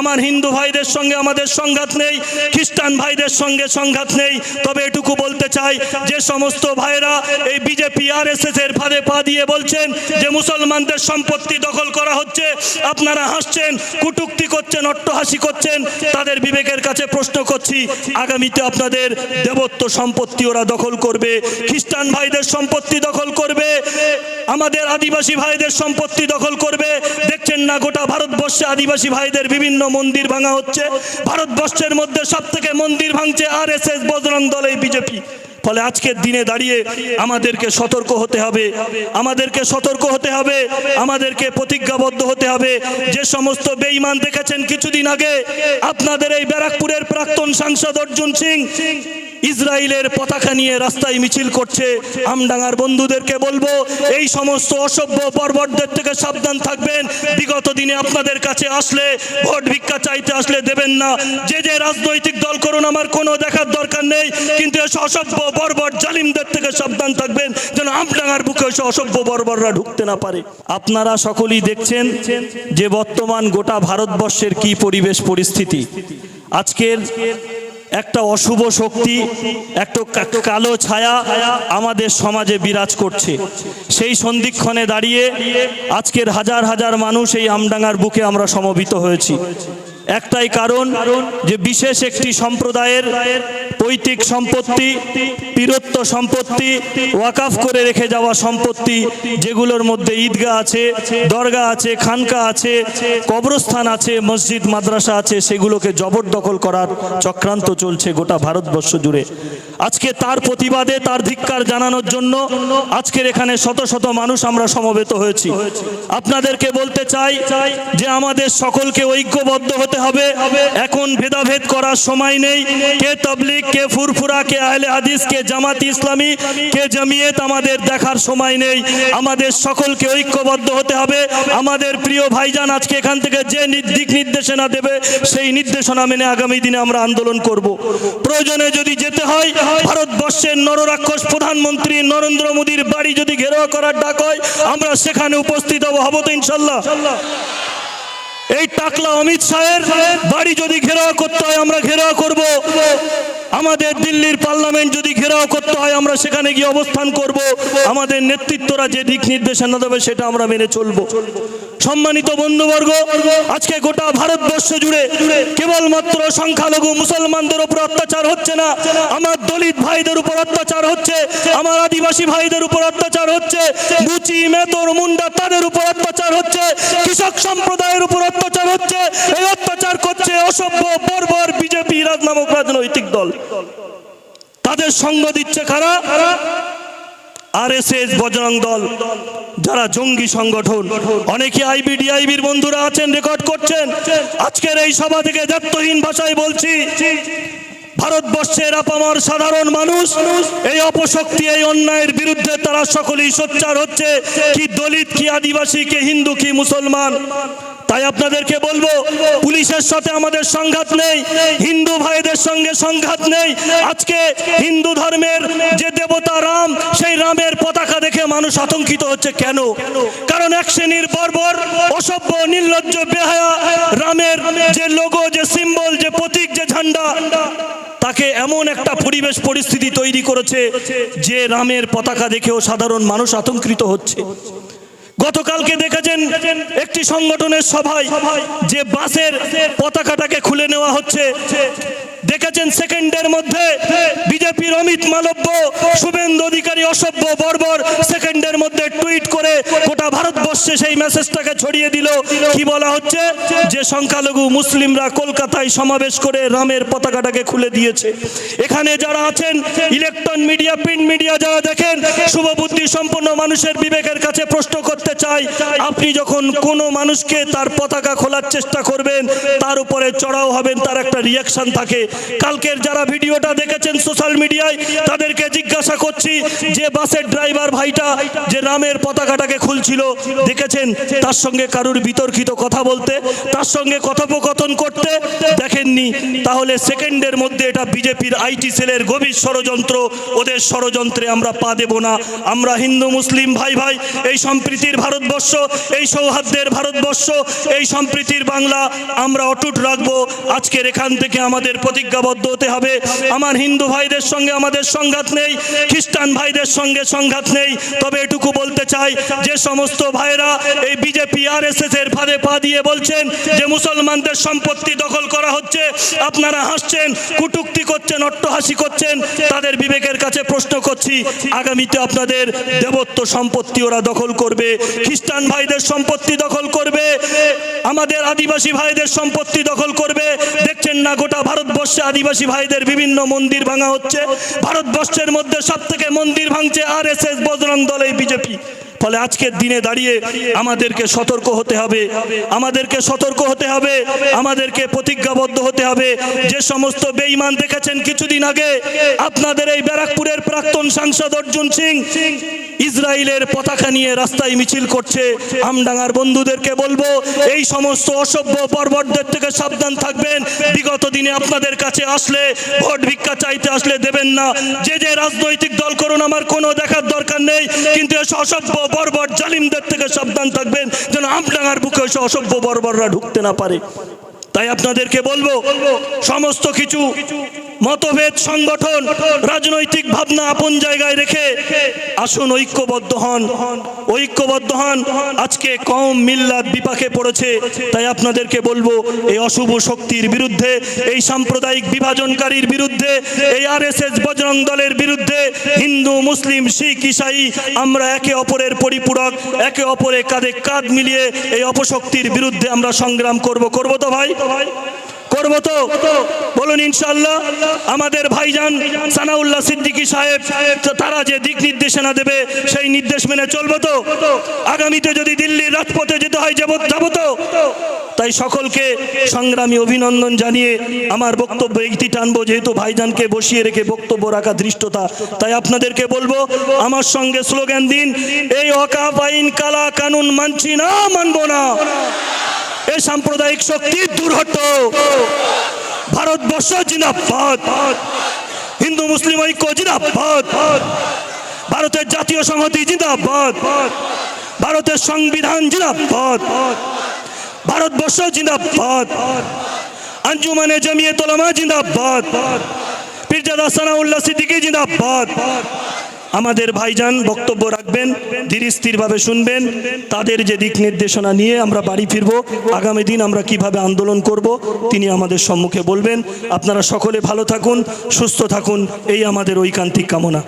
আমার হিন্দু ভাইদের সঙ্গে আমাদের সংঘাত নেই, খ্রিস্টান ভাইদের সঙ্গে সংঘাত নেই। তবে এটুকু বলতে চাই, যে সমস্ত ভাইরা এই বিজেপি আর এস এর ফাঁদে পা দিয়ে বলছেন যে মুসলমানদের সম্পত্তি দখল করা হচ্ছে, আপনারা হাসছেন, কুটুক্তি করছেন, অট্টহাসি করছেন, তাদের বিবেকের কাছে প্রশ্ন করছি, আগামীতে আপনাদের দেবত্ব সম্পত্তি ওরা দখল করবে, খ্রিস্টান ভাইদের সম্পত্তি দখল করবে, আমাদের আদিবাসী ভাইদের সম্পত্তি দখল করবে, দেখছেন না গোটা ভারতবর্ষে আদিবাসী ভাইদের বিভিন্ন মন্দির ভাঙা হচ্ছে। ভারতবর্ষের মধ্যে সব থেকে মন্দির ভাঙছে আর এস এস বজরং দল, এই বিজেপি। ফলে আজকের দিনে দাঁড়িয়ে আমাদেরকে সতর্ক হতে হবে। আমাদেরকে সতর্ক হতে হবে। আমাদেরকে প্রতিজ্ঞাবদ্ধ হতে হবে। যে সমস্ত বেঈমান দেখেছেন কিছুদিন আগে, আপনাদের এই ব্যারাকপুরের প্রাক্তন সাংসদ অর্জুন সিং ইসরায়েলের পতাকা নিয়ে রাস্তায় মিছিল করছে। আমডাঙ্গার বন্ধুদেরকে বলব, এই সমস্ত অসভ্য পর্বতদের থেকে সাবধান থাকবেন। বিগত দিনে আপনাদের কাছে আসলে, ভোট ভিক্ষা চাইতে আসলে দেবেন না। যে যে রাজনৈতিক দল করুন, আমার কোনো দেখার দরকার নেই। কিন্তু এসব অসভ্য বর্বর জালিমদের থেকে সাবধান থাকবেন, যেন আমডাঙ্গার বুকে এসে অসভ্য বর্বররা ঢুকতে না পারে। আপনারা সকলেই দেখছেন যে বর্তমান গোটা ভারতবর্ষের কি পরিবেশ পরিস্থিতি। আজকের একটা অশুভ শক্তি, একটা কালো ছায়া আমাদের সমাজে বিরাজ করছে। সেই সন্ধিক্ষণে দাঁড়িয়ে আজকের হাজার হাজার মানুষ এই আমডাঙ্গার বুকে আমরা সমবিত হয়েছি। একটাই কারণ যে বিশেষ একটি সম্প্রদায়ের পৈতৃক সম্পত্তি, পীরত্ব সম্পত্তি ওয়াকাফ করে রেখে যাওয়া সম্পত্তি, যেগুলোর মধ্যে ঈদগাহ আছে দরগা আছে, খানকা আছে, কবরস্থান আছে, মসজিদ, মাদ্রাসা আছে, সেগুলোকে জবরদখল করার চক্রান্ত চলছে গোটা ভারতবর্ষ জুড়ে। আজকে তার প্রতিবাদে, তার ধিক্কার জানানোর জন্য আজকের এখানে শত শত মানুষ আমরা সমবেত হয়েছি। আপনাদেরকে বলতে চাই যে আমাদের সকলকে ঐক্যবদ্ধ হতে হবে। এখন ভেদাভেদ করার সময় নেই। কে তবলিগ, কে ফুরফুরা, কে আহলে হাদিস, কে জামাত ইসলামী, কে জামিয়েত, আমাদের দেখার সময় নেই। আমাদের সকলকে ঐক্যবদ্ধ হতে হবে। আমাদের প্রিয় ভাইজান আজকে এখান থেকে যে দিক নির্দেশনা দেবে, সেই নির্দেশনা মেনে আগামী দিনে আমরা আন্দোলন করব। প্রয়োজনে যদি যেতে হয় ভারতবর্ষের নররাক্ষস প্রধানমন্ত্রী নরেন্দ্র মোদীর বাড়ি যদি ঘেরাও করার ডাক হয়, আমরা সেখানে উপস্থিত হব। হব তো ইনশাল্লাহ। এই টাকলা অমিত শাহের বাড়ি যদি ঘেরাও করতে হয়, আমরা ঘেরাও করব। আমাদের দিল্লির পার্লামেন্ট যদি ঘেরাও করতে হয়, আমরা সেখানে গিয়ে অবস্থান করব। আমাদের নেতৃত্বরা যে দিক নির্দেশনা দেবে, সেটা আমরা মেনে চলবো। সম্মানিত বন্ধুবর্গ, আজকে গোটা ভারতবর্ষ জুড়ে কেবলমাত্র সংখ্যালঘু মুসলমানদের উপর অত্যাচার হচ্ছে না, আমার দলিত ভাইদের উপর অত্যাচার হচ্ছে, আমার আদিবাসী ভাইদের উপর অত্যাচার হচ্ছে, মুচি মেতর মুন্ডা তাদের উপর অত্যাচার হচ্ছে, কৃষক সম্প্রদায়ের উপর অত্যাচার হচ্ছে, এই অত্যাচার করছে অসভ্য বর্বর বিজেপি রাজ নামক রাজনৈতিক তাদের সঙ্গ দিচ্ছে কারা? আর এস এস বজরং দল, যারা জঙ্গি সংগঠন। অনেকে আইবিডিআইবির বন্ধুরা আছেন রেকর্ড করছেন। আজকের এই সভা থেকে দায়িত্বহীন ভাষায় বলছি, ভারতবর্ষের আপামার সাধারণ মানুষ, এই অপশক্তি, এই অন্যায়ের বিরুদ্ধে তারা সকলেই সোচ্চার হচ্ছে, কি দলিত, কি আদিবাসী, কি হিন্দু, কি মুসলমান। তাই আপনাদেরকে বলব, পুলিশের সাথে আমাদের সংঘাত নেই, হিন্দু ভাইদের সঙ্গে সংঘাত নেই। আজকে হিন্দু ধর্মের যে দেবতা রাম, সেই রামের পতাকা দেখে মানুষ আতঙ্কিত হচ্ছে কেন? কারণ এক শ্রেণির বর্বর, অসভ্য, নির্লজ্জ, বেহায়া রামের যে লোগো যে সিম্বল যে প্রতীক, যে ঝান্ডা, তাকে এমন একটা পরিবেশ পরিস্থিতি তৈরি করেছে যে রামের পতাকা দেখেও সাধারণ মানুষ আতঙ্কিত হচ্ছে। গতকালকে দেখেছেন একটি সংগঠনের সভায় যে বাসের পতাকাটাকে খুলে নেওয়া হচ্ছে। দেখেছেন সেকেন্ডের মধ্যে বিজেপির অমিত মালব্য, শুভেন্দু অধিকারী অসভ্য বর্বর সেকেন্ডের মধ্যে টুইট করে গোটা সেই মেসেজটাকে ছড়িয়ে দিল। কি বলা হচ্ছে? যে সংখ্যালঘু মুসলিমরা কলকাতায় সমাবেশ করে রামের পতাকাটাকে খুলে দিয়েছে। এখানে যারা আছেন, ইলেকট্রন মিডিয়া, প্রিন্ট মিডিয়া যারা দেখেন, শুভবুদ্ধি সম্পন্ন মানুষের বিবেকের কাছে প্রশ্ন করতে চাই, আপনি যখন কোনো মানুষকে তার পতাকা খোলার চেষ্টা করবেন, তার উপরে চড়াও হবেন, তার একটা রিয়াকশন থাকে। কালকের যারা ভিডিওটা দেখেছেন সোশ্যাল মিডিয়ায় তাদেরকে জিজ্ঞাসা করছি, যে বাসের ড্রাইভার ভাইটা যে রামের পতাকাটাকে খুলছিল দেখেছেন? তার সঙ্গে কারুর বিতর্কিত কথা বলতে, তার সঙ্গে কথোপকথন করতে দেখেননি। তাহলে সেকেন্ডের মধ্যে এটা বিজেপির আইটি সেলের গভীর ষড়যন্ত্র, ওদের ষড়যন্ত্রে আমরা পা দেব না। আমরা হিন্দু, মুসলিম, ভাই ভাই, এই সম্প্রীতির ভারতবর্ষ, এই সৌহার্দ্যের ভারতবর্ষ, এই সম্প্রীতির বাংলা আমরা অটুট রাখব। আজকের এখান থেকে আমাদের প্রতিজ্ঞাবদ্ধ হতে হবে। আমার হিন্দু ভাইদের সঙ্গে আমাদের সংঘাত নেই, খ্রিস্টান ভাইদের সঙ্গে সংঘাত নেই। তবে এটুকু বলতে চাই, যে সমস্ত ভাইরা এই বিজেপি আর এস এর ফাঁদে পা দিয়ে বলছেন যে মুসলমানদের সম্পত্তি দখল করা হচ্ছে। আপনারা হাসছেন, কুটুক্তি করছেন, অট্টহাসি করছেন। তাদের বিবেকের কাছে প্রশ্ন করছি, আগামীতে আপনাদের দেবত্ব সম্পত্তি ওরা দখল করবে? খ্রিস্টান ভাইদের সম্পত্তি দখল করবে? আমাদের আদিবাসী ভাইদের সম্পত্তি দখল করবে? দেখছেন না গোটা ভারতবর্ষে আদিবাসী ভাইদের বিভিন্ন মন্দির ভাঙা হচ্ছে? ভারতবর্ষের মধ্যে সব থেকে মন্দির ভাঙছে আর এস এস বজরং দল এই বিজেপি। ফলে আজকের দিনে দাঁড়িয়ে আমাদেরকে সতর্ক হতে হবে। আমাদেরকে সতর্ক হতে হবে। আমাদেরকে প্রতিজ্ঞাবদ্ধ হতে হবে। যে সমস্ত বেঈমান দেখেছেন কিছুদিন আগে, আপনাদের এই ব্যারাকপুরের প্রাক্তন সাংসদ অর্জুন সিং ইসরায়েলের পতাকা নিয়ে রাস্তায় মিছিল করছে। আমডাঙ্গার বন্ধুদেরকে বলব, এই সমস্ত অসভ্য পর্বতদের থেকে সাবধান থাকবেন। বিগত দিনে আপনাদের কাছে আসলে, ভোট ভিক্ষা চাইতে আসলে দেবেন না। যে যে রাজনৈতিক দল করুন, আমার কোনো দেখার দরকার নেই। কিন্তু এসব অসভ্য বর্বর জালিমদের থেকে সাবধান থাকবেন, যেন আমডাঙ্গার বুকে এসে অসভ্য বর্বররা ঢুকতে না পারে। তাই আপনাদেরকে বলব, সমস্ত কিছু মতভেদ, সংগঠন, রাজনৈতিক ভাবনা আপন জায়গায় রেখে আসুন, ঐক্যবদ্ধ হন। ঐক্যবদ্ধ হন। আজকে কম মিল্লাত বিপাকে পড়েছে, তাই আপনাদেরকে বলব, এই অশুভ শক্তির বিরুদ্ধে, এই সাম্প্রদায়িক বিভাজনকারীর বিরুদ্ধে, এই আর এস এস বজরং দলের বিরুদ্ধে, হিন্দু, মুসলিম, শিখ, ইসাই, আমরা একে অপরের পরিপূরক, একে অপরে কাঁধে কাঁধ মিলিয়ে এই অপশক্তির বিরুদ্ধে আমরা সংগ্রাম করব। করব তো ভাই? করব তো? বলুন ইনশাল্লাহ আমাদের ভাইজান সানাউল্লাহ সিদ্দিকী সাহেব তারা যে দিক নির্দেশনা দেবে, সেই নির্দেশ মেনে চলবো তো? আগামীতে যদি দিল্লির রাজপথে যেতে হয়, যাব তো? তাই সকলকে সংগ্রামী অভিনন্দন জানিয়ে আমার বক্তব্য একটি টানবো, যেহেতু ভাইজানকে বসিয়ে রেখে বক্তব্য রাখা ধৃষ্টতা। তাই আপনাদেরকে বলব, আমার সঙ্গে স্লোগান দিন, এই অকাপ আইন কালা কানুন মানছি না, মানবো না। এই সাম্প্রদায়িক শক্তি দূর হটো ভারতবর্ষ জিন্দাবাদ। হিন্দু, মুসলিম ঐক্য জিন্দাবাদ। ভারতের জাতীয় সংহতি জিন্দাবাদ। ভারতের সংবিধান জিন্দাবাদ। ভারতবর্ষ জিন্দাবাদ। আঞ্জুমানে জমিয়ে তোলামা জিন্দাবাদ। পীরজাদা সানাউল্লাহ সিদ্দিকী জিন্দাবাদ। আমাদের ভাইজান বক্তব্য রাখবেন ধীর স্থিরভাবে শুনবেন। তাদের যে দিক নির্দেশনা নিয়ে আমরা বাড়ি ফিরব, আগামী দিন আমরা কীভাবে আন্দোলন করব, তিনি আমাদের সম্মুখে বলবেন। আপনারা সকলে ভালো থাকুন, সুস্থ থাকুন, এই আমাদের ঐকান্তিক কামনা।